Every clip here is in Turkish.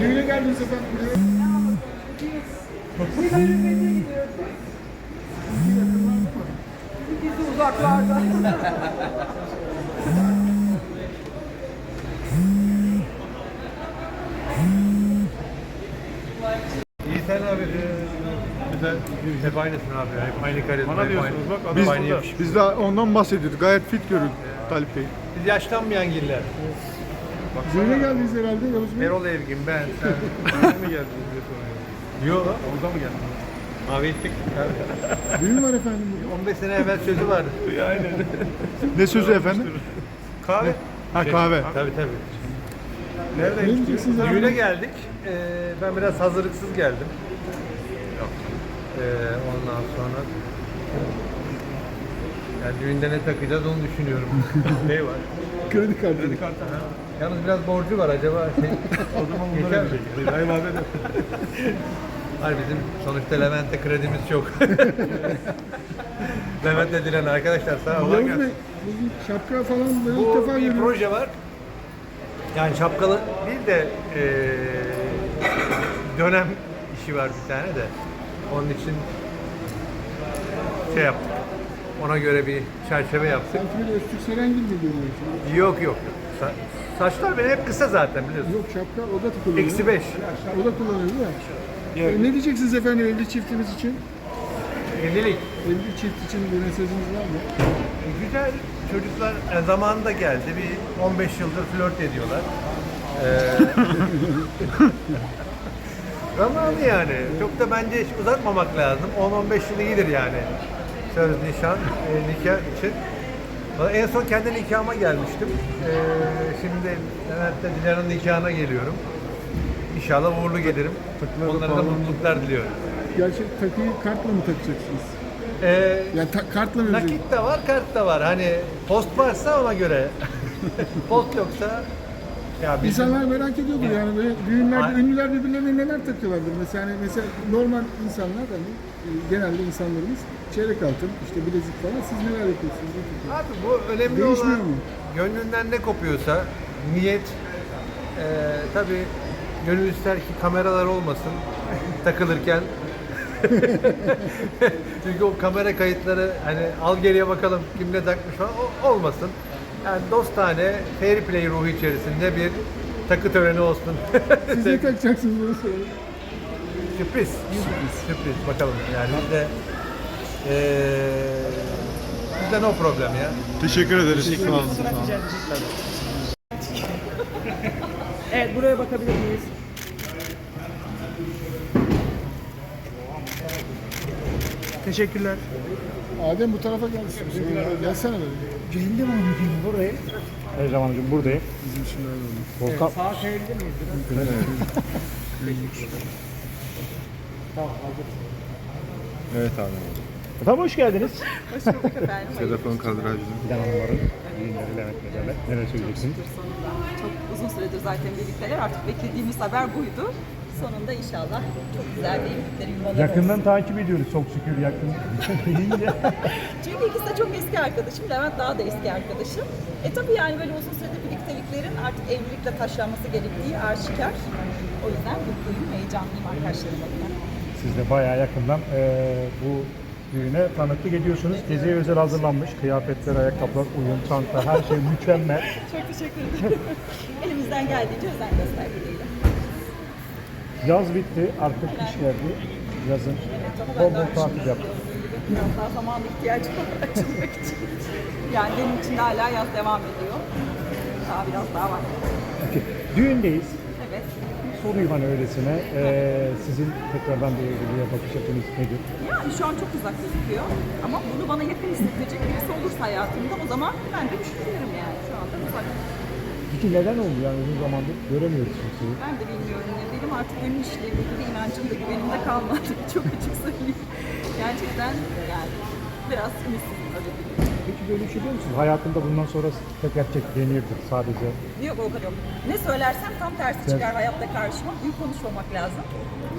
Düğüne geldiniz efendim. Bizi uzaklarda. İyi sen abi. Bir de hep aynısın abi. Hep aynı karizma. Bana hep diyorsunuz aynı- bak, adam Biz, burada. aynı yakışık. Biz de ondan bahsediyorduk. Gayet fit görün Talip Bey. Biz yaşlanmayan giller. Düğüne geldiniz herhalde Yavuz Bey. Erol Evgin, ben, sen. Sen mi geldin diye soruyorum. Yok. Oğuz'a mı geldin? Abi gittik. Düğün var efendim. bugün. 15 sene evvel sözü vardı. Aynen. Ne sözü efendim? Kahve. Ha kahve. Tabii tabii. Nereden Ne gidiyor? diyeceksiniz efendim? Düğüne geldik. Ee, ben biraz hazırlıksız geldim. Ee, ondan sonra yani düğünde ne takacağız onu düşünüyorum. Ne var? Kredi kartı. Kredi kartı. Ha. Yalnız biraz borcu var acaba. Şey, O zaman bunları Yeter mi? ödeyecek. Abi de. Hayır bizim sonuçta Levent'te kredimiz çok. Levent'le dilen arkadaşlar sağ olun. Yavuz Bey, bugün şapka falan böyle ilk Bu defa bir görüyorum. proje var. Yani şapkalı değil de eee, dönem işi var bir tane de. Onun için şey yaptık. Ona göre bir çerçeve yaptık. Sanki böyle Öztürk Serengil mi görüyorsun? Yok yok. Sa- saçlar benim hep kısa zaten biliyorsun. Yok şapka o da kullanıyor. Eksi beş. O da kullanıyor değil mi? E, ne diyeceksiniz efendim evli çiftimiz için? Evlilik. Evli çift için bir mesajınız var mı? E, Güzel çocuklar e, zamanında geldi. Bir 15 yıldır flört ediyorlar. Ee, zamanı yani. Çok da bence hiç uzatmamak lazım. 10-15 yıl iyidir yani. Söz, nişan, e, nikah için. En son kendi nikahıma gelmiştim. Ee, şimdi Levent'te Dilara'nın nikahına geliyorum. İnşallah uğurlu gelirim. Takıları Onlara da mutluluklar diliyorum. Gerçek takıyı kartla mı takacaksınız? Ee, Yani ta- kartla mı? Nakit de var, kart da var. Hani post varsa ona göre. post yoksa ya bizim İnsanlar merak ediyordur yani böyle düğünlerde Ay- ünlüler birbirlerine neler takıyorlardır. Mesela hani mesela normal insanlar hani e, genelde insanlarımız çeyrek altın, işte bilezik falan siz neler yapıyorsunuz? Abi bu önemli Değişmiyor olan mu? gönlünden ne kopuyorsa niyet eee tabii gönül ister ki kameralar olmasın takılırken. Çünkü o kamera kayıtları hani al geriye bakalım kim ne takmış falan o, olmasın. Yani dostane fair play ruhu içerisinde bir takı töreni olsun. Siz ne takacaksınız bunu söyleyin. Sürpriz. Sürpriz. Bakalım yani biz de eee bizde no problem ya. Teşekkür ederiz. Sağ olun. Evet buraya bakabilir miyiz? Teşekkürler. Adem bu tarafa gelsin. Gelsene böyle. Geldim abicim buraya. Ecem amcım buradayım. Bizim için öyle olur. Volkan. Sağa çevirebilir miyiz? Evet abi. Efendim hoş geldiniz. Hoş bulduk efendim. Telefon kadrajlı. Giden Hanımların düğünleri Levent Beylerle. Neler söyleyeceksiniz? sonunda. Çok uzun süredir zaten birlikteler. Artık beklediğimiz haber buydu. Sonunda inşallah çok güzel bir evlilikleri yuvaları Yakından olsun. takip ediyoruz çok şükür yakın. Çünkü ikisi de çok eski arkadaşım. Levent daha da eski arkadaşım. E tabii yani böyle uzun süredir birlikteliklerin artık evlilikle taşlanması gerektiği aşikar. O yüzden mutluyum, heyecanlıyım arkadaşlarım adına. Siz de bayağı yakından eee, bu düğüne tanıklık ediyorsunuz. Geziye özel hazırlanmış. Kıyafetler, ayakkabılar, uyum, çanta her şey mükemmel. Çok teşekkür ederim. Elimizden geldiğince özen gösterdiğiyle. Yaz bitti artık kış geldi. Yazın bol bol tatil yaptık. Biraz daha zaman ihtiyacım var açılmak için. Yani benim için de hala yaz devam ediyor. Daha biraz daha var. Peki, düğündeyiz. Sorayım hani öylesine. Eee, sizin tekrardan bir evliliğe bakış açınız nedir? Yani şu an çok uzak gözüküyor. Ama bunu bana yakın hissettirecek birisi olursa hayatımda o zaman ben de düşünüyorum yani. Şu anda uzak. Peki neden oldu yani uzun zamandır göremiyoruz kimseyi? Ben de bilmiyorum. ya. Benim artık gönül işlevli bir inancım da güvenim de kalmadı. Çok açık söyleyeyim. Gerçekten yani biraz ümitsizim öyle diyeyim. Böyle bir şey diyor musunuz? Hayatımda bundan sonra tek erkek denirdir sadece. Yok o kadar yok. Ne söylersem tam tersi çıkar hayatta karşıma. Büyük konuşmamak lazım.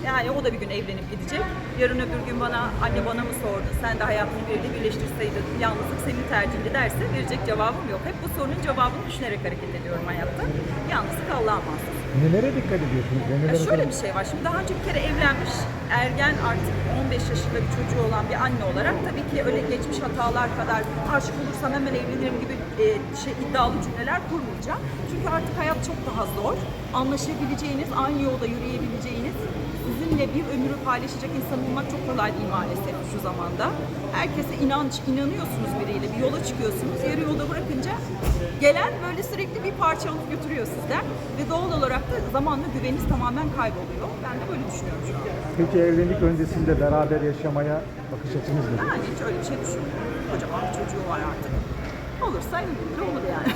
Yani o da bir gün evlenip gidecek. Yarın öbür gün bana anne bana mı sordu? Sen de hayatını biriyle birleştirseydin yalnızlık senin tercihindi derse verecek cevabım yok. Hep bu sorunun cevabını düşünerek hareket ediyorum hayatta. Yalnızlık Allah'a mahsus. Nelere dikkat ediyorsunuz? ve Ya nelere şöyle bir şey var. Şimdi daha önce bir kere evlenmiş, ergen artık 15 yaşında bir çocuğu olan bir anne olarak tabii ki öyle geçmiş hatalar kadar aşık olursam hemen evlenirim gibi e, şey iddialı cümleler kurmayacağım. Çünkü artık hayat çok daha zor. Anlaşabileceğiniz, aynı yolda yürüyebileceğiniz, sizinle bir ömrü paylaşacak insan bulmak çok kolay değil maalesef şu zamanda. Herkese inanç, inanıyorsunuz biriyle, bir yola çıkıyorsunuz. Yarı yolda bırakınca gelen böyle sürekli bir parça alıp götürüyor sizden. Ve doğal olarak da zamanla güveniniz tamamen kayboluyor. Ben de böyle düşünüyorum şu an. Peki evlilik öncesinde beraber yaşamaya bakış açınız nedir? Yani hiç öyle bir şey düşünmüyorum. Kocaman bir çocuğu var artık. Olursa evlilik olur yani.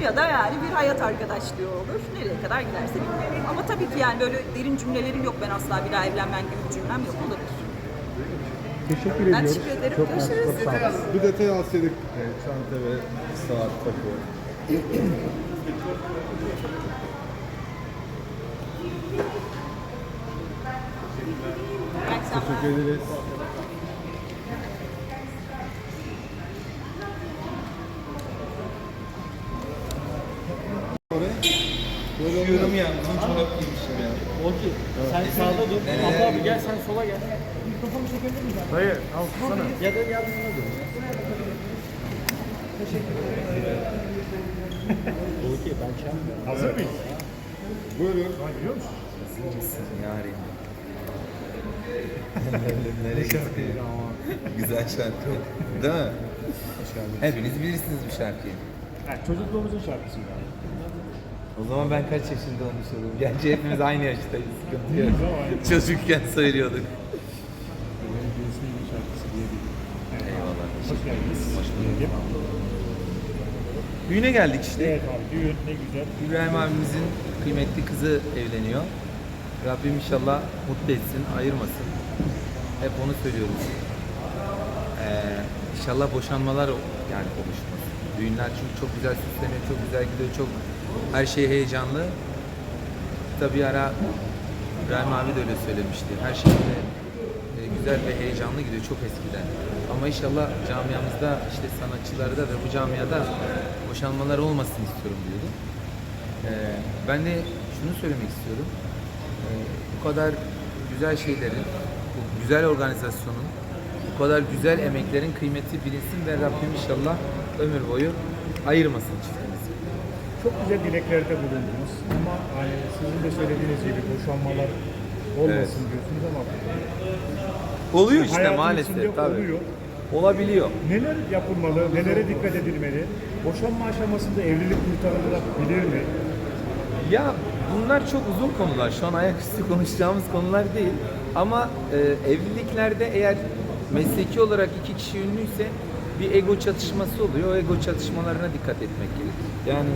ya da yani bir hayat arkadaşlığı olur. Nereye kadar giderse bilmiyorum. Ama tabii ki yani böyle derin cümlelerim yok. Ben asla bir daha evlenmem gibi bir cümlem yok. Olabilir. Teşekkür Ben ediyoruz. teşekkür ederim. Çok Görüşürüz. çok sağ olun. Bir detay alsaydık. e, çanta ve saat takı. İyi akşamlar. Teşekkür ederiz. Yorum ya. Bütün çorap giymişim ya. Okey. Sen sağda dur. Apo abi gel sen sola gel. Mikrofonu çekebilir miyiz abi? Dayı al sana. Ya da yardımına dur. Okey ben şey yapmıyorum. Hazır mıyız? Buyurun. Biliyor musun? Yarim. Nereye gitti? Güzel şarkı. Değil mi? Hepiniz bilirsiniz bu şarkıyı. Yani çocukluğumuzun şarkısı. O zaman ben kaç yaşında olmuş olurum? Gerçi hepimiz aynı yaştayız. Sıkıntı yok. Çocukken söylüyorduk. Eyvallah. Hoş geldiniz. Hoş bulduk. Düğüne geldik işte. Evet abi düğün ne güzel. İbrahim abimizin kıymetli kızı evleniyor. Rabbim inşallah mutlu etsin, ayırmasın. Hep onu söylüyoruz. Ee, inşallah boşanmalar yani oluşmaz. Düğünler çünkü çok güzel süsleniyor, çok güzel gidiyor, çok her şey heyecanlı. Tabii ara İbrahim abi de öyle söylemişti. Her şey böyle e, güzel ve heyecanlı gidiyor çok eskiden. Ama inşallah camiamızda işte sanatçılarda ve bu camiada boşanmalar olmasın istiyorum diyordu. Ee, ben de şunu söylemek istiyorum. Ee, bu kadar güzel şeylerin, bu güzel organizasyonun, bu kadar güzel emeklerin kıymeti bilinsin ve Rabbim inşallah ömür boyu ayırmasın. Çok güzel dileklerde bulundunuz ama hani sizin de söylediğiniz gibi boşanmalar olmasın diyorsunuz ama Oluyor işte hayatın maalesef tabii. oluyor. Olabiliyor. Neler yapılmalı, nelere dikkat edilmeli? Boşanma aşamasında evlilik kurtarılabilir mi? Ya bunlar çok uzun konular. Şu an ayaküstü konuşacağımız konular değil. Ama e, evliliklerde eğer mesleki olarak iki kişi ünlüyse bir ego çatışması oluyor. O ego çatışmalarına dikkat etmek gerekir. Yani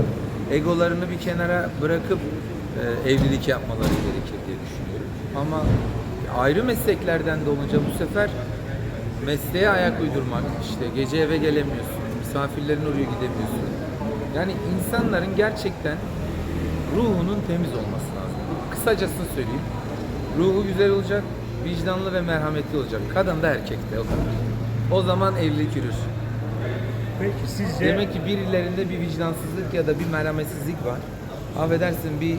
egolarını bir kenara bırakıp e, evlilik yapmaları gerekir diye düşünüyorum. Ama ayrı mesleklerden de olunca bu sefer mesleğe ayak uydurmak, işte gece eve gelemiyorsun, misafirlerin oraya gidemiyorsun. Yani insanların gerçekten ruhunun temiz olması lazım. Kısacasını söyleyeyim. Ruhu güzel olacak, vicdanlı ve merhametli olacak. Kadın da erkek de o kadar. O zaman evlilik yürür. Peki sizce Demek ki birilerinde bir vicdansızlık ya da bir merhametsizlik var. Affedersin bir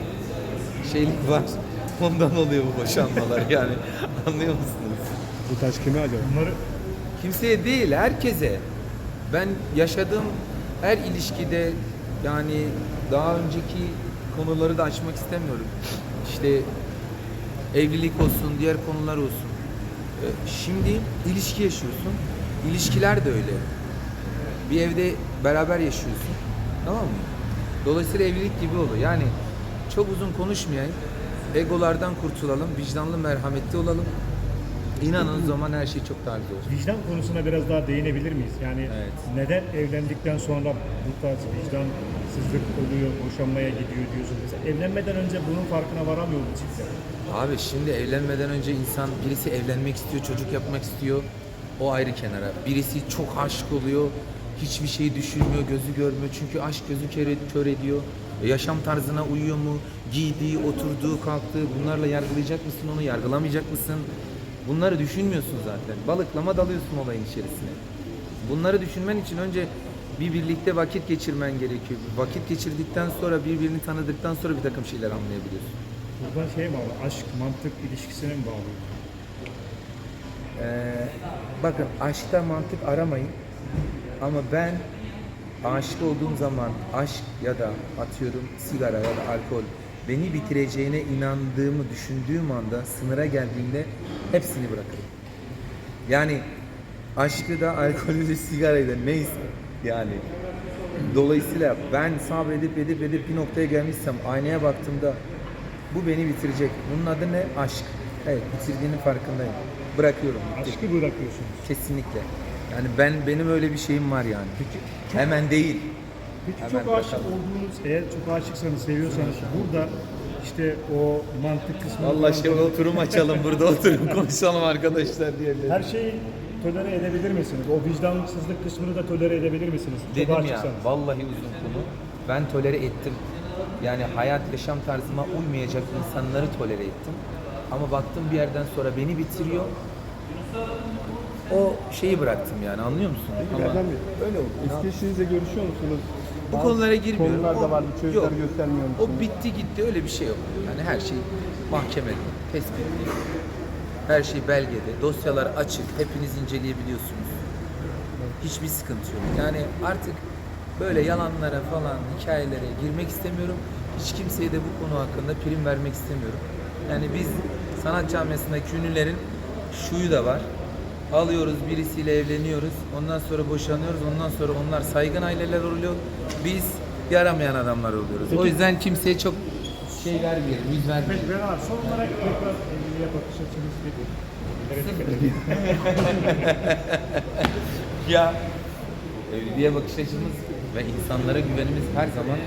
şeylik var. Ondan oluyor bu boşanmalar yani. Anlıyor musunuz? bu taş kime acaba? Bunları Kimseye değil, herkese. Ben yaşadığım her ilişkide yani daha önceki konuları da açmak istemiyorum. İşte evlilik olsun, diğer konular olsun. Ee, Şimdi ilişki yaşıyorsun. İlişkiler de öyle. Bir evde beraber yaşıyorsun. Tamam mı? Dolayısıyla evlilik gibi oluyor. Yani çok uzun konuşmayayım. Egolardan kurtulalım, vicdanlı, merhametli olalım. İnanın zaman her şey çok daha güzel olacak. vicdan konusuna biraz daha değinebilir miyiz? Yani Evet. neden evlendikten sonra bu tarz vicdansızlık oluyor, boşanmaya gidiyor diyorsunuz. Mesela evlenmeden önce bunun farkına varamıyor mu çiftler? Abi şimdi evlenmeden önce insan birisi evlenmek istiyor, çocuk yapmak istiyor. O ayrı kenara. Birisi çok aşık oluyor. Hiçbir şey düşünmüyor, gözü görmüyor. Çünkü aşk gözü kör, kör ediyor. E, yaşam tarzına uyuyor mu? Giydiği, oturduğu, kalktığı bunlarla yargılayacak mısın onu, yargılamayacak mısın? Bunları düşünmüyorsun zaten. Balıklama dalıyorsun olayın içerisine. Bunları düşünmen için önce bir birlikte vakit geçirmen gerekiyor. Vakit geçirdikten sonra birbirini tanıdıktan sonra bir takım şeyler anlayabiliyorsun. Burada şey bağlı, aşk, mantık ilişkisine mi bağlı? Ee, bakın aşkta mantık aramayın. Ama ben aşık olduğum zaman aşk ya da atıyorum sigara ya da alkol beni bitireceğine inandığımı düşündüğüm anda sınıra geldiğimde hepsini bırakırım. Yani aşkı da alkolü de sigarayı da neyse yani dolayısıyla ben sabredip edip edip bir noktaya gelmişsem aynaya baktığımda bu beni bitirecek. Bunun adı ne? Aşk. Evet bitirdiğinin farkındayım. Bırakıyorum. bitti. Aşkı bırakıyorsunuz. Kesinlikle. Yani ben benim öyle bir şeyim var yani. Hemen değil. Peki Hemen çok aşık olduğunuz, eğer çok aşıksanız, seviyorsanız burada işte o mantık kısmı... Allah şey oturum açalım burada oturum konuşalım arkadaşlar diye. Her şeyi tolere edebilir misiniz? O vicdansızlık kısmını da tolere edebilir misiniz? Çok Dedim ya vallahi uzun konu. Ben tolere ettim. Yani hayat yaşam tarzıma uymayacak insanları tolere ettim. Ama baktım bir yerden sonra beni bitiriyor. O şeyi bıraktım yani anlıyor musun? Ama Erdem Bey, öyle oldu. Eski eşinizle görüşüyor musunuz? bu Bazı konulara girmiyorum. Konularda O- var bir çözümler yok. göstermiyor O musunuz? bitti gitti öyle bir şey yok. Yani her şey mahkemede, tespitli. Her şey belgede, dosyalar açık, hepiniz inceleyebiliyorsunuz. Hiçbir sıkıntı yok. Yani artık böyle yalanlara falan, hikayelere girmek istemiyorum. Hiç kimseye de bu konu hakkında prim vermek istemiyorum. Yani biz sanat camiasındaki ünlülerin şuyu da var. Alıyoruz birisiyle evleniyoruz. Ondan sonra boşanıyoruz. Ondan sonra onlar saygın aileler oluyor. Biz yaramayan adamlar oluyoruz. O yüzden kimseye çok şey vermeyelim, yüz vermeyelim. Peki ben abi son olarak tekrar evliliğe bakış açınız nedir? Ya evliliğe bakış açımız ve insanlara güvenimiz her zaman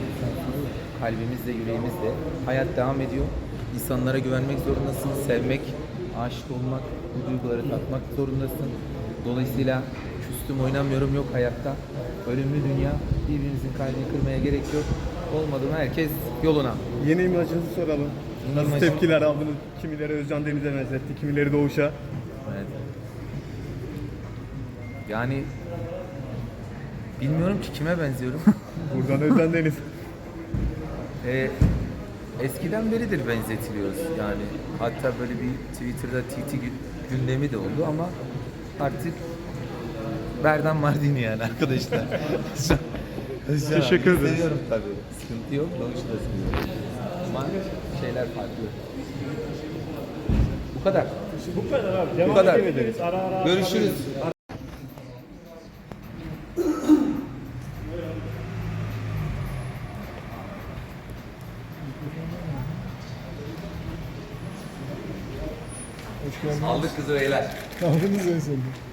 kalbimizde, yüreğimizde. Hayat devam ediyor. İnsanlara güvenmek zorundasın, sevmek, aşık olmak, bu duyguları tatmak zorundasın. Dolayısıyla küstüm oynamıyorum yok hayatta. Ölümlü dünya, birbirimizin kalbini kırmaya gerek yok. Olmadı mı herkes yoluna. Yeni imajınızı soralım. Nasıl imajım- tepkiler aldınız? Kimileri Özcan Deniz'e benzetti, kimileri Doğuş'a. Evet. Yani bilmiyorum ki kime benziyorum. Buradan Özcan Deniz. Ee, eskiden beridir benzetiliyoruz yani. Hatta böyle bir Twitter'da TT gü- gündemi de oldu ama artık Berdan Mardini yani arkadaşlar. Teşekkür ederim. Seviyorum tabii. Sıkıntı yok. Doğuş'u da seviyorum. Ama şeyler farklı. Bu kadar. Bu kadar abi. Devam kadar. edebiliriz. Ara ara. Görüşürüz. Aldık kızı beyler. Aldınız en sonunda.